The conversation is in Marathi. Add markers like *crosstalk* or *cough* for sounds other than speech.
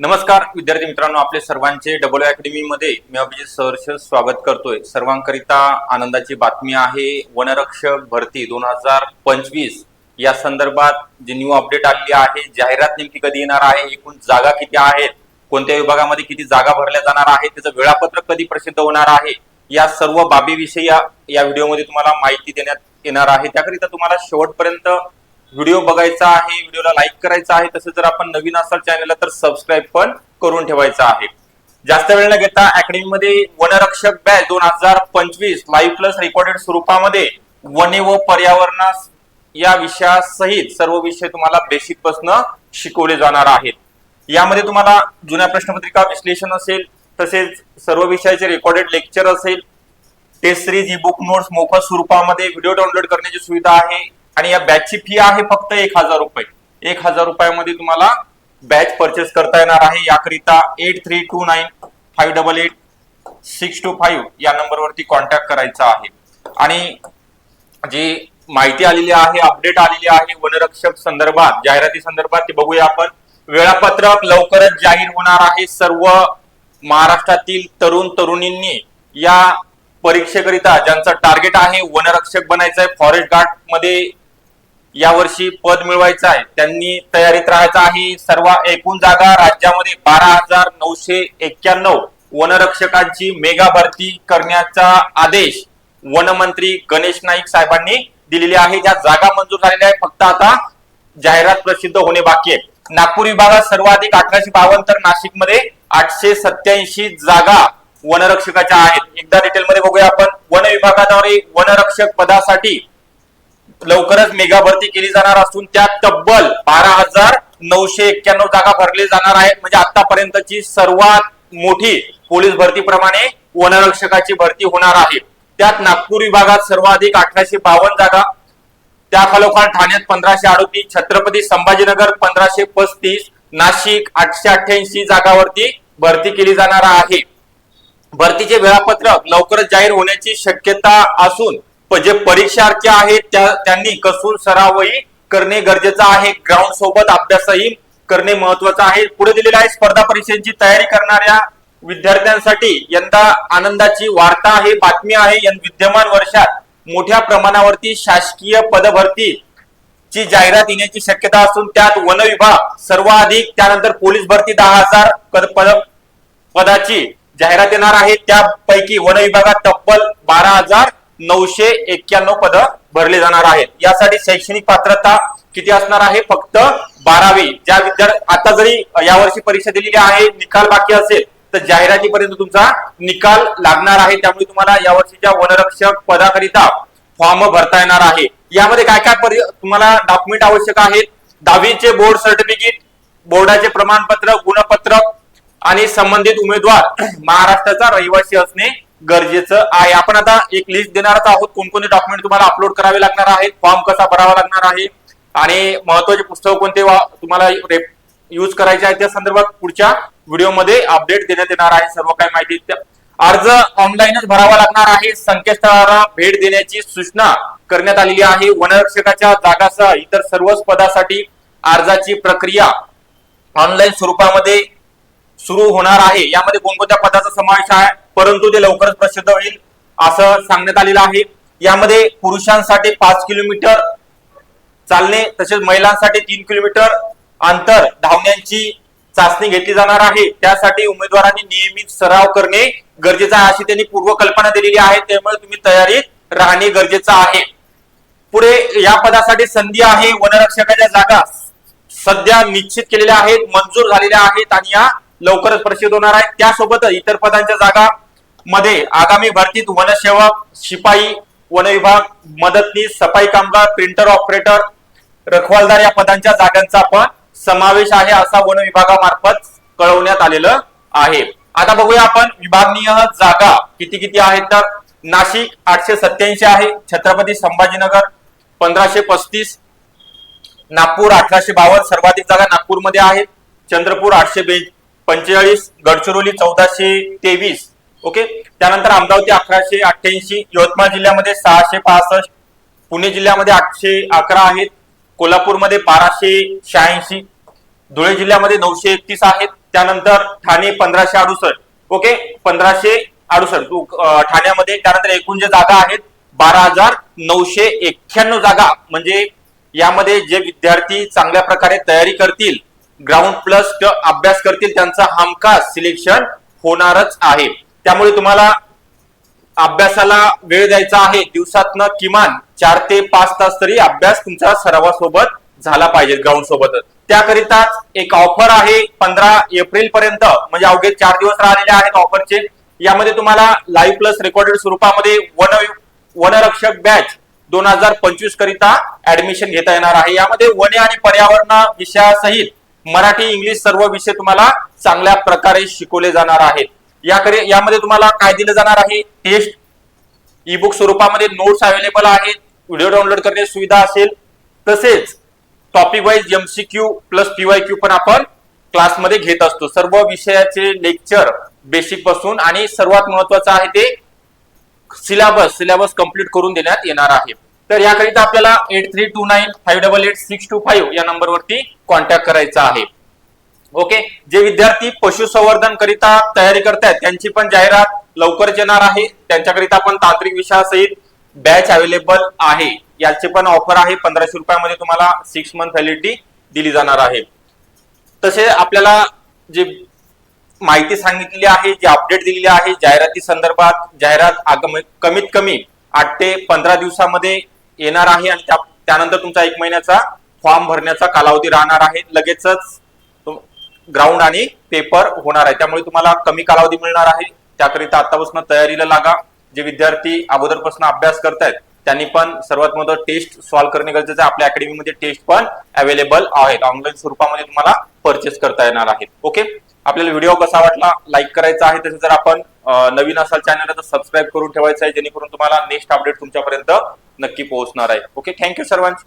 नमस्कार विद्यार्थी मित्रांनो आपले सर्वांचे डबल अकॅडमी मध्ये मी अभिजित सहर्ष स्वागत करतोय. सर्वांकरिता आनंदाची बातमी आहे वनरक्षक भरती दोन हजार पंचवीस. या संदर्भात जी न्यू अपडेट आलेली आहे जाहिरात नेमकी कधी येणार आहे एकूण जागा किती आहेत कोणत्या विभागामध्ये किती जागा भरल्या जाणार आहे त्याचं वेळापत्रक कधी प्रसिद्ध होणार आहे या सर्व बाबीविषयी या व्हिडिओमध्ये तुम्हाला माहिती देण्यात येणार आहे. त्याकरिता तुम्हाला शेवटपर्यंत व्हिडिओ बघायचा आहे व्हिडिओला लाईक करायचा आहे तसंच जर आपण नवीन असाल चॅनलला तर सबस्क्राईब पण करून ठेवायचा आहे. जास्त वेळ न घेता अकॅडमीमध्ये वनरक्षक बॅच दोन हजार पंचवीस लाईव्ह प्लस रेकॉर्डेड स्वरूपामध्ये वने व पर्यावरणास या विषयासहित सर्व विषय तुम्हाला बेसिक पासन शिकवले जाणार आहेत. यामध्ये तुम्हाला जुन्या प्रश्नपत्रिका विश्लेषण असेल तसेच सर्व विषयाचे रेकॉर्डेड लेक्चर असेल test series e book notes मोफत स्वरूपामध्ये व्हिडिओ डाउनलोड करण्याची सुविधा आहे आणि या बॅचची फी आहे फक्त एक हजार रुपये. एक हजार रुपयामध्ये तुम्हाला बॅच परचेस करता येणार आहे. याकरिता eight three two nine five double eight six two five या नंबरवरती कॉन्टॅक्ट करायचा आहे. आणि जी माहिती आलेली आहे अपडेट आलेली आहे वनरक्षक संदर्भात जाहिराती संदर्भात ते बघूया आपण. वेळापत्रक लवकरच जाहीर होणार आहे. सर्व महाराष्ट्रातील तरुण तरुणींनी या परीक्षेकरिता ज्यांचं टार्गेट आहे वनरक्षक बनायचं आहे फॉरेस्ट गार्डमध्ये यावर्षी पद मिळवायचं आहे. त्यांनी तयारीत राहायचं आहे. सर्व एकूण जागा राज्यामध्ये बारा हजार नऊशे एक्क्याण्णव वनरक्षकांची मेगा भरती करण्याचा आदेश वनमंत्री गणेश नाईक साहेबांनी दिलेली आहे. ज्या जागा मंजूर झालेल्या आहे फक्त आता जाहिरात प्रसिद्ध होणे बाकी आहे नागपूर विभागात सर्वाधिक अठराशे बावन्न तर नाशिकमध्ये आठशे सत्याऐंशी जागा वनरक्षकाच्या आहेत. एकदा डिटेलमध्ये बघूया आपण. वन विभागाद्वारे वनरक्षक पदासाठी लवकरच मेगा भरती केली जाणार असून त्यात तब्बल बारा हजार नऊशे एक्क्याण्णव जागा भरले जाणार आहेत. म्हणजे आतापर्यंतची सर्वात मोठी पोलीस भरतीप्रमाणे वनरक्षकाची भरती होणार आहे. त्यात नागपूर विभागात सर्वाधिक अठराशे बावन्न जागा त्याखालोखाल ठाण्यात पंधराशे अडोतीस छत्रपती संभाजीनगर पंधराशे पस्तीस नाशिक आठशे अठ्ठ्याऐंशी जागावरती भरती केली जाणार आहे. भरतीचे वेळापत्रक लवकरच जाहीर होण्याची शक्यता असून जे परीक्षार्थी आहेत त्या त्यांनी कसून सरावही करणे गरजेचं आहे. ग्राउंड सोबत अभ्यासही करणे महत्वाचं आहे. पुढे दिलेलं आहे स्पर्धा परीक्षांची तयारी करणाऱ्या विद्यार्थ्यांसाठी यंदा आनंदाची वार्ता आहे बातमी आहे. विद्यमान वर्षात मोठ्या प्रमाणावरती शासकीय पदभरती ची जाहिरात येण्याची शक्यता असून त्यात वन विभाग सर्वाधिक त्यानंतर पोलीस भरती दहा हजार पद- पद- पदाची जाहिरात येणार आहे. त्यापैकी वन विभागात तब्बल बारा हजार नऊशे एक्क्याण्णव पद भरले जाणार आहेत. यासाठी शैक्षणिक पात्रता किती असणार आहे? फक्त बारावी. ज्या विद्यार्थी आता जरी यावर्षी परीक्षा दिलेली आहे निकाल बाकी असेल तर जाहिरातीपर्यंत तुमचा निकाल लागणार आहे. त्यामुळे तुम्हाला यावर्षीच्या वनरक्षक पदाकरिता फॉर्म भरता येणार आहे. यामध्ये काय काय परि- तुम्हाला डॉक्युमेंट आवश्यक आहेत? दहावीचे बोर्ड सर्टिफिकेट बोर्डाचे प्रमाणपत्र गुणपत्रक आणि संबंधित उमेदवार. *clears throat* महाराष्ट्राचा रहिवासी असणे गरजेचं आहे. आपण आता एक लिस्ट देणारच आहोत. कोणकोणते डॉक्युमेंट तुम्हाला अपलोड करावे लागणार आहेत फॉर्म कसा भरावा लागणार आहे आणि महत्त्वाचे पुस्तक कोणते तुम्हाला युज करायचे आहे त्या संदर्भात पुढच्या व्हिडिओमध्ये अपडेट देण्यात येणार आहे. सर्व काही माहिती अर्ज ऑनलाईनच भरावा लागणार आहे. संकेतस्थळाला भेट देण्याची सूचना करण्यात आलेली आहे. वनरक्षकाच्या जागासह इतर सर्वच पदासाठी अर्जाची प्रक्रिया ऑनलाईन स्वरूपामध्ये सुरू होणार आहे. यामध्ये कोणकोणत्या पदाचा समावेश आहे? परंतु ते लवकरच प्रसिद्ध होईल असं सांगण्यात आलेलं आहे. यामध्ये पुरुषांसाठी पाच किलोमीटर चालणे तसेच महिलांसाठी तीन किलोमीटर अंतर धावण्याची चाचणी घेतली जाणार आहे. त्यासाठी उमेदवारांनी नियमित सराव करणे गरजेचं आहे अशी त्यांनी पूर्वकल्पना दिलेली आहे. त्यामुळे तुम्ही तयारीत राहणे गरजेचं आहे. पुढे या पदासाठी संधी आहे वनरक्षकाच्या जागा सध्या निश्चित केलेल्या आहेत मंजूर झालेल्या आहेत आणि या लवकरच प्रसिद्ध होणार आहेत. त्यासोबत इतर पदांच्या जागा मध्ये आगामी भरतीत वनसेवक शिपाई वन विभाग मदतनीस सफाई कामगार प्रिंटर ऑपरेटर रखवालदार या पदांच्या जागांचा पण समावेश आहे असा वन विभागामार्फत कळवण्यात आलेलं आहे. आता बघूया आपण विभागनीय जागा किती किती आहेत तर नाशिक आठशे सत्याऐंशी आहे छत्रपती संभाजीनगर पंधराशे पस्तीस नागपूर अठराशे बावन्न सर्वाधिक जागा नागपूरमध्ये आहेत चंद्रपूर आठशे बे पंचेचाळीस गडचिरोली चौदाशे तेवीस ओके? त्यानंतर अमरावती अकराशे अठ्ठ्याऐंशी यवतमाळ जिल्ह्यामध्ये सहाशे पासष्ट पुणे जिल्ह्यामध्ये आठशे अकरा आहेत कोल्हापूरमध्ये बाराशे शहाऐंशी धुळे जिल्ह्यामध्ये नऊशे एकतीस आहेत त्यानंतर ठाणे पंधराशे अडुसष्ट. ओके? पंधराशे अडुसष्ट. ठाण्यामध्ये त्यानंतर एकूण ज्या जागा आहेत बारा हजार नऊशे एक्क्याण्णव जागा. म्हणजे यामध्ये जे विद्यार्थी चांगल्या प्रकारे तयारी करतील ग्राउंड प्लस अभ्यास करतील त्यांचा हमखास सिलेक्शन होणारच आहे. त्यामुळे तुम्हाला अभ्यासाला वेळ द्यायचा आहे. दिवसातनं किमान चार ते पाच तास तरी अभ्यास तुमचा सरावासोबत झाला पाहिजे ग्राउंड सोबतच. त्याकरिताच एक ऑफर आहे पंधरा एप्रिल पर्यंत म्हणजे अवघे चार दिवस राहिलेले आहेत ऑफरचे यामध्ये तुम्हाला लाईव्ह प्लस रेकॉर्डेड स्वरूपामध्ये वन वनरक्षक बॅच दोन हजार पंचवीस करिता ऍडमिशन घेता येणार आहे. यामध्ये वने आणि पर्यावरण विषयासहित मराठी इंग्लिश सर्व विषय तुम्हाला चांगल्या प्रकारे शिकवले जाणार आहेत. याकडे यामध्ये तुम्हाला काय दिलं जाणार आहे? टेस्ट ई बुक स्वरूपामध्ये नोट्स अवेलेबल आहेत. व्हिडिओ डाउनलोड करण्याची सुविधा असेल. तसेच topic wise MCQ plus PY Q पण आपण क्लासमध्ये घेत असतो. सर्व विषयाचे लेक्चर बेसिकपासून आणि सर्वात महत्वाचं आहे ते सिलेबस सिलेबस कंप्लीट करून देण्यात येणार आहे. तर याकरिता आपल्याला eight three two nine five double eight six two five या नंबरवरती कॉन्टॅक्ट करायचा आहे. ओके? जे विद्यार्थी पशुसंवर्धन करिता तयारी करतायत त्यांची पण जाहिरात लवकरच येणार आहे. त्यांच्याकरिता पण तांत्रिक विषयासहित बॅच अवेलेबल आहे. याची पण ऑफर आहे. पंधराशे रुपयामध्ये तुम्हाला सिक्स मंथ व्हॅलिडिटी दिली जाणार आहे. तसे आपल्याला जे माहिती सांगितलेली आहे जी अपडेट दिलेली आहे जाहिराती संदर्भात जाहिरात कमीत कमी आठ ते पंधरा दिवसामध्ये येणार आहे आणि त्यानंतर तुमचा एक महिन्याचा फॉर्म भरण्याचा कालावधी राहणार आहे. लगेचच ग्राउंड आणि पेपर होणार आहे. त्यामुळे तुम्हाला कमी कालावधी मिळणार आहे. त्याकरिता आतापासून तयारीला लागा. जे विद्यार्थी अगोदरपासून अभ्यास करतायत त्यांनी पण सर्वात मोठं टेस्ट सॉल्व्ह करणे गरजेचं आहे. आपल्या अकॅडमीमध्ये टेस्ट पण अवेलेबल आहेत. ऑनलाईन स्वरूपामध्ये तुम्हाला परचेस करता येणार आहेत. ओके आपल्याला व्हिडिओ कसा वाटला? लाईक करायचा आहे तसेच जर आपण नवीन असाल चॅनलला तर सबस्क्राईब करून ठेवायचं आहे. जेणेकरून तुम्हाला नेक्स्ट अपडेट तुमच्यापर्यंत नक्की पोहोचणार आहे. ओके थँक्यू सर्वांची.